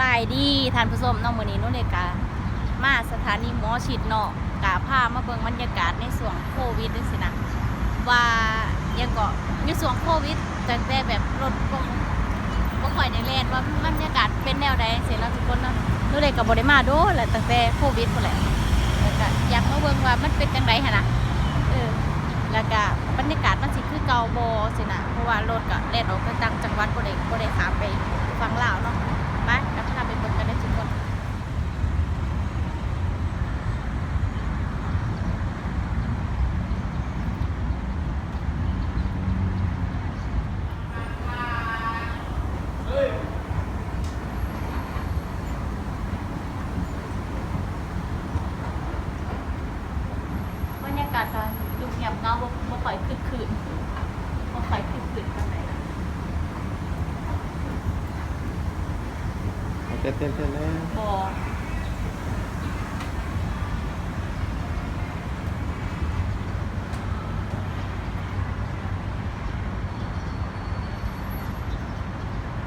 บายดีท่านผู้ชมน้องมือนี้นุ่นเลยกามาสถานีหมอฉีดเนาะกาพามาเบิ่งบรรยากาศในส่วงโควิดด้วยสินะว่ายังก็ในส่วงโควิดตั้งแต่แบบรถก็ก็ค่อยในแลนว่าบรรยากาศเป็นแนวใดเสร็จแล้วทุกคนเนาะนุ่นเลยกับบริมาโดนแหละตั้งแต่โควิดพุ่นแหละแล้วก็อยากมาเบิ่งว่ามันเป็นจังไดหั่นะเออแล้วก็บรรยากาศมันสิคือเก่าบ่สินะเพราะว่ารถก็แล่นออกไปต่างจังหวัดบ่ได้บ่ได้ขามไปฝั่งลาวเนาะ ไปกับพาไปเบิ่งกันได้ทุกคน บรรยากาศตอนดูเงียบเงาบ่บ่ค่อยคึกคืนบ่ค่อยคึกคืนปานใดนะ เต้ นเต้นเต้นแล้วบ่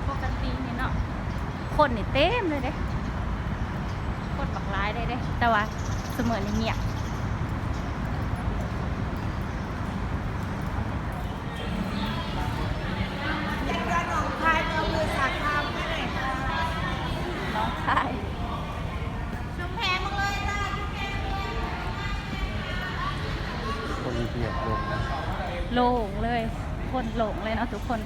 ปกตินี่เนาะคนนี่เต็มเลยเด้คนบักร้ายได้เด้ แต่ว่าเสมอนเงียบ โล่งเลยคนโลงเลยเนาะทุกคน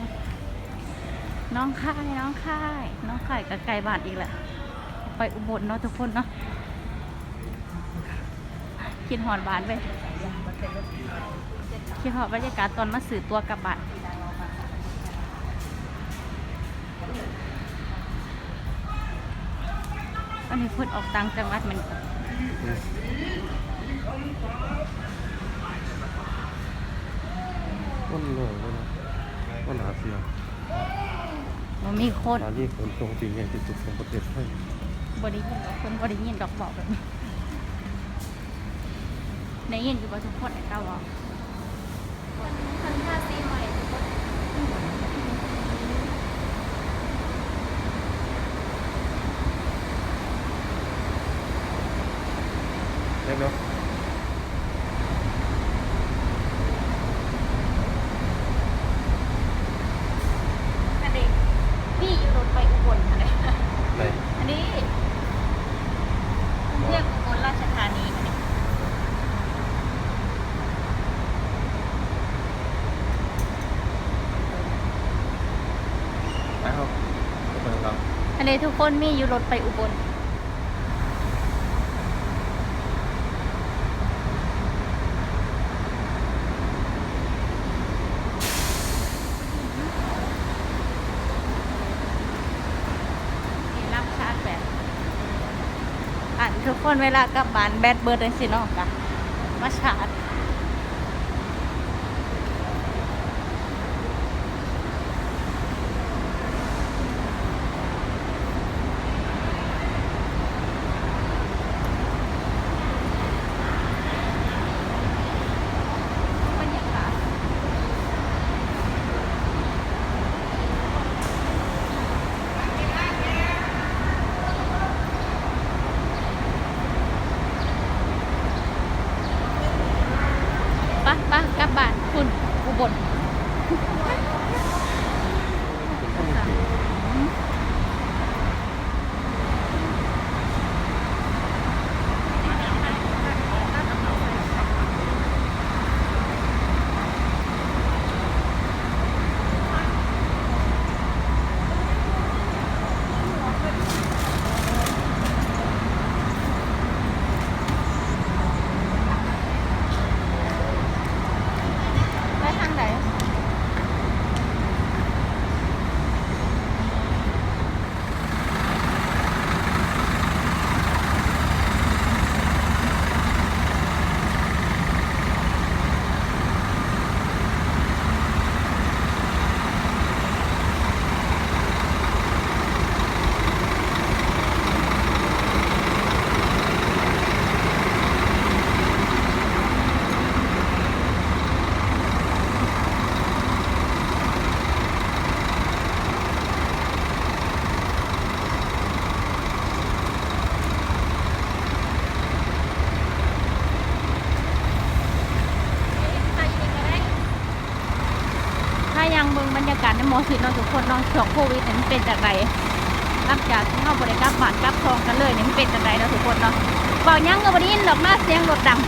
น้องค่ายน้องค่ายน้องค่ายกับไก่บาทอีกแหละ ไปอุบลเนาะทุกคนเนาะคิดหอนบานไปคิดหอนบรรยากาศตอนมาสื่อตัวกับบานอันนี้เพิ่นออกต่างจังหวัดมัน กันต้นโหลงเลยนะต้นหาเสียงมันมีคนสถานที่ขนส่งสิ่งใหญ่ที่สุดของประเทศไทยบริยินดอกคนบริยินดอกบอกแบบนี้ในยินอยู่ว่าทุกคนไอ้เก้าบอกคนท่าซีใหม่ทุกคน เล็กเนาะ อันนี้พี่อยู่รถไปอุบลอะไร ไหน อันนี้กรุงเทพอุบลราชธานีอันนี้ ไปครับไปครับ อั นนี้ทุกคนมีอยู่รถไปอุบลมีรับชาร์จแบตทุกคนเวลากลับบ้านแบตเบิร์ดเลยสิเนาะกะมาชาร์จ ปะกลับบ้านคุณอุบลไปทางไหน มายังเมืองบรรยากาศในห มอชิดเนาะทุกคนเนาะช่วงโควิดเนี่ยมันเป็นจากไรหลังจากที่เราบริการบานกลับทองกันเลยเนี่ยมันเป็นจากไรเนาะทุกคนเนาะเบายังก็บไดยินดอกหน้าเสียงรถดัง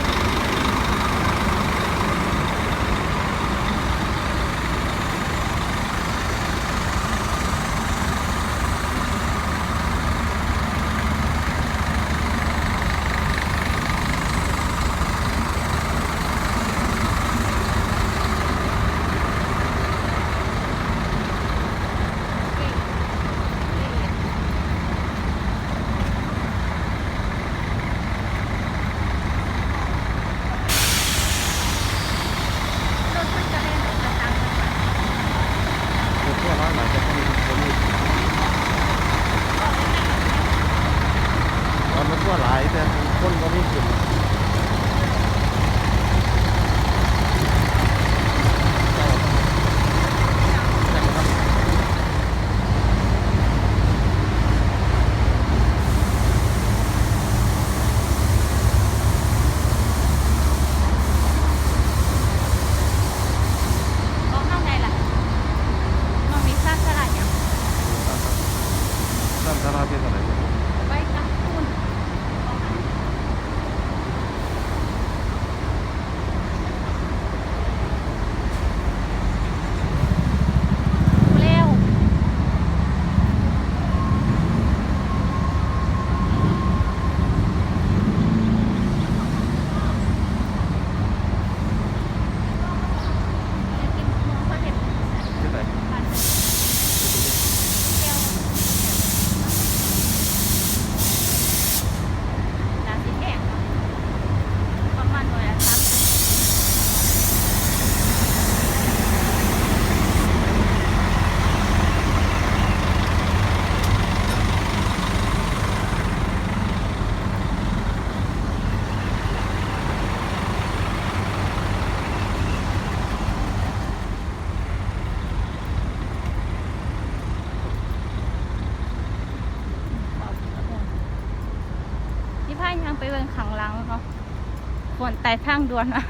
ฝนไต่ทางด่วนนะ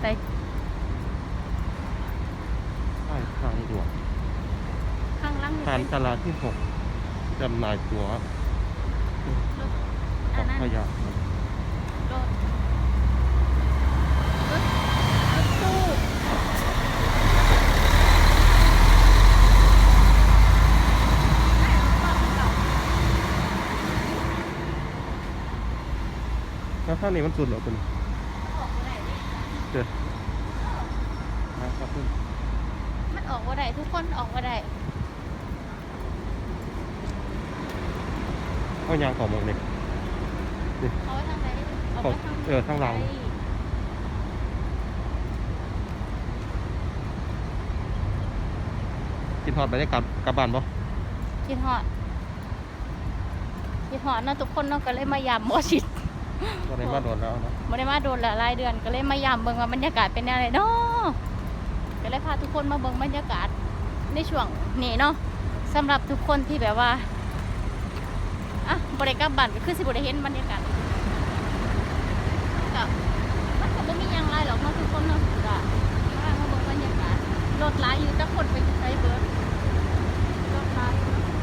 ไต่ใช่ทางด่วนข้างหลังนี่การเป็นตลาดที่หกจำหน่ายตั๋วรถกัอับนนั้นขยะรถรถรถตู้แล้วข้างนี้มันสุดเหรอคุณออกบ่ได้ดิ เจอนะครับคุณมันออกว่าได้ทุกคนออกว่าได้เอายางของมึงเลยเอาไว้ทางไหนเอาไว้ทางเออทางหลังใดกินทอดไปได้กลับกลับบ้านปะคิดฮอดคิดฮอดเนาะทุกคนเนาะก็เลยมายามหมอชิด ก็ได้มาโดนแล้วเนาะไม่ได้มาโดนหลายเดือนก็เลยมายามเบิ่งว่าบรรยากาศเป็นอะไรเนาะก็เลยพาทุกคนมาเบิ่งบรรยากาศในช่วงนี้เนาะสำหรับทุกคนที่แบบว่าอะบริกรรมบันก็คือสิบริเห็นบรรยากาศกับมันก็บ่มีหยังไรหรอกเนาะทุกคนเนาะก็มามาเบิ่งบรรยากาศรถหลายอยู่แต่คนไปใช้เบิร์ดรถหลายอยู่เนาะ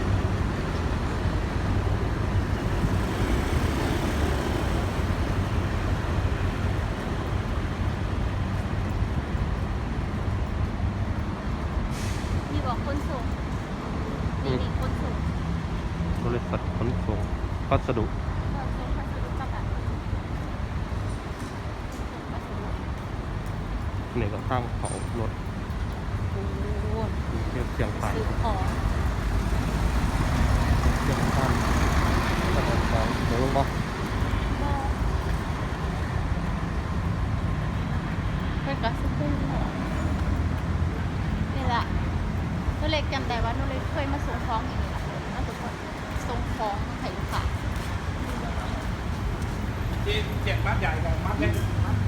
มีบอกคนส่งมีมีคนส่ง บริษัทขนส่งพัสดุ ก็ส่งพัสดุกลับอะส่งพัสดุ เนี่ยก็ข้างเขารถโอ้โหเทียบเสียงไฟซื้อของเสียงฟันตลาดของเดี๋ยวลงบอกก็เป็นกระสุนนี่แหละหนูเล็กจำได้ว่าหนูเล็กเคยมาส่งของอย่างนี้แหละมาทุกคนส่งของให้ลูกค้าที่เจ็ดมัดใหญ่กับมัดเล็กมัด ม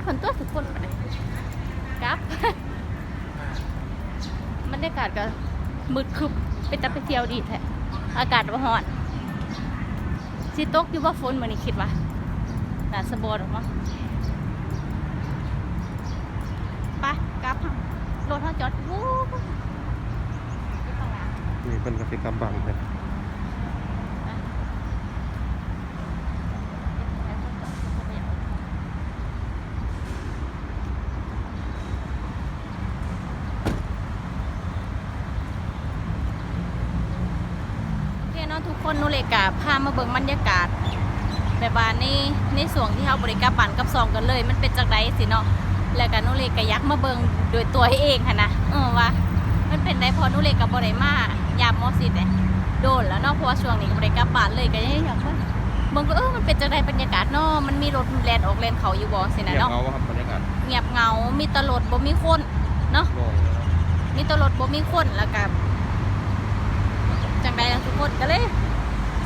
บคนตัวทุกคนไปเลยกลับ บรรยากาศก็มืดครึบเป็นตะไปเที่ยวดีแท้อากาศว่าร้อนสิตกอยู่ว่าฝนเหมือนนี่คิดว่าน่าสบอหรอกมั้งไปกลับค่ะรถเขาจอดวู้อยู่ข้างหลังมีเป็นกสิกรรมบังเลย โอเค เนาะทุกคนหนูเลยกะพามาเบิ่งบรรยากาศแบบว่าในในส่วนที่เขาบริการปั่นกับซองกันเลย มันเป็นจากไดสิเนาะแล้วก็หนูเลยกะยักมาเบิ่งโดยตัวเองค่ะนะเออว่ามันเป็นได้พอหนูเลยกับบริมายามมอสิเนี่ยโดนแล้วเนาะเพราะว่าช่วงนี้ก็บริการปั่นเลยก็ยังอยากว่าเบิ่งก็เออมันเป็นจากไดบรรยากาศเนาะมันมีรถแลนออกแลนเขาอยู่บ่สินะเงียบเนาะเงาครับบรรยากาศเงียบเหงา มีแตลดบ่มีคนเนาะโล่งมีแตลดบ่มีคนแล้วก็จังใดล่ะทุกคนก็เลย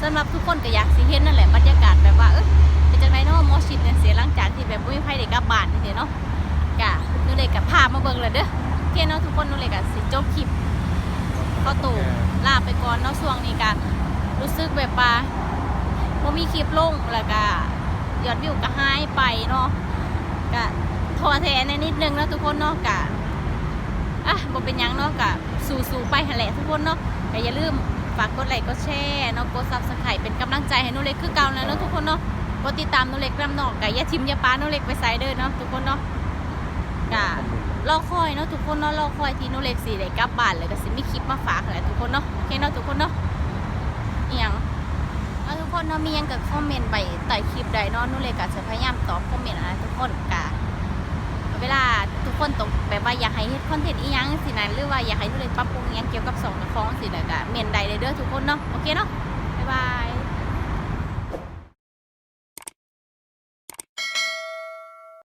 สำหรับทุกคนก็อยากสิเห็นนั่นแหละบรรยากาศแบบว่าเออเป็นจังไดเนาะมอชิดเนี่ยเสียหลังจากที่แบบบ่มีไผได้กลับบ้านนี่สิเนาะกะนูเลยกับพามาเบิ่งเลยเด้อโอเคเนาะทุกคนนูเลยกับสิจบคลิปเข้าตู่ลาไปก่อนเนาะช่วงนี้กะรู้สึกแบบว่าบ่มีคลิปลงแล้วก็ยอดวิวก็หายไปเนาะกะทอแท้ในนิดนึงนะทุกคนเนาะกะอะบ่เป็นยังเนาะกะสู้ๆไปหันแหละทุกคนเนาะก็อย่าลืม ฝากกดไลค์กดแชร์เนาะกด Subscribe เป็นกำลังใจให้หนูเล็กคือเก่าแล้วเนาะทุกคนเนาะกดติดตามหนูเล็กนำเนาะกะอย่าทิมอย่าปาหนูเล็กไปไสเด้อเนาะทุกคนเนาะกะรอคอยเนาะทุกคนเนาะรอคอยที่หนูเล็กสิได้กลับบ้านเลยก็สิมีคลิปมาฝากแหละทุกคนเนาะโอเคเนาะทุกคนเนาะอีหยังเอาทุกคนเนาะมีหยังก็คอมเมนต์ไปใต้คลิปใดเนาะหนูเล็กก็จะพยายามตอบคอมเมนต์อะไรทุกคนกะเวลาทุกคนตกแบบว่าอยากให้เฮ็ดคอนเทนต์อีหยังสินะหรือว่าอยากให้ทุกคนปรับปรุงอีห ยังเกี่ยวกับสองกับฟองสินะก็เมียนใดเลยเด้อทุกคนเนาะโอเคเนาะบ๊ายบาย